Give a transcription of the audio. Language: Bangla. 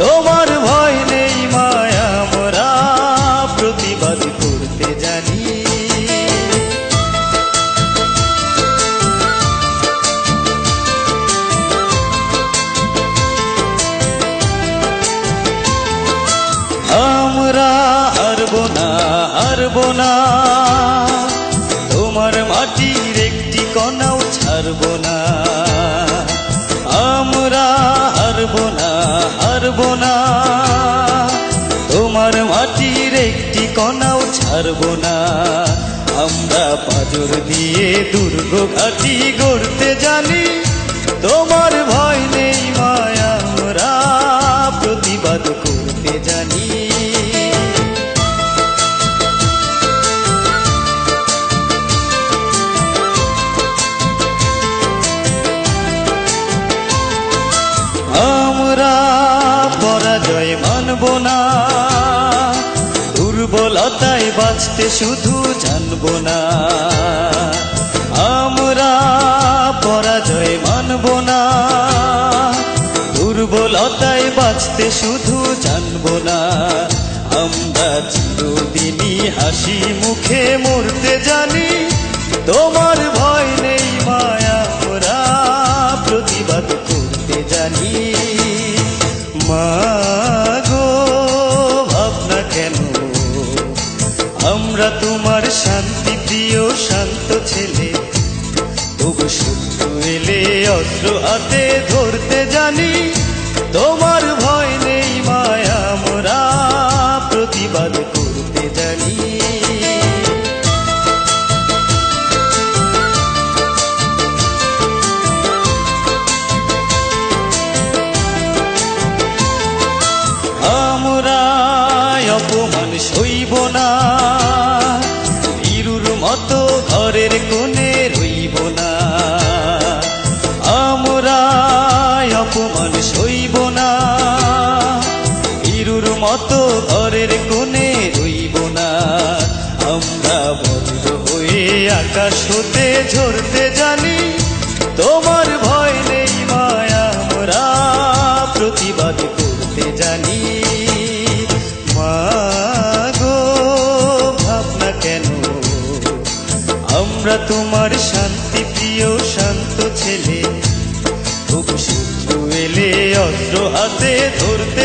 তোমার ভয় নেই মায়া মোরা প্রতিবাদ করতে জানি। আমরা হারবো না হারবো না। ছাড়বো না। আমরা পাজর দিয়ে দুর্গ ঘাটি গড়তে জানি। তোমার ভয় নেই মায়া, আমরা প্রতিবাদ করতে জানি। আমরা পরাজয় মানব না। দুর্বলতায় বাঁচতে শুধু জানব না। আমরা পরাজয় মানব না। দুর্বলতায় বাঁচতে শুধু জানব না। আমরা চিরদিনই হাসি মুখে মরতে শান্ত ছেলে। তবু শত্রু এলে অস্ত্র হাতে ধরতে জানি। তোমার ভয় নেই মায়া, মোরা প্রতিবাদ করতে জানি। আমরা অপমান সইব না। বীরুর মতো রইব না। আমরা অপমান সইব না। ইরুর মতো ঘরের কোণে রইব না। আমরা বন্ধ হয়ে আকাশ হতে ঝরতে জানি প্রিয় শান্ত ছেলে। খুব শত্রু এলে অস্ত্র হাতে ধরতে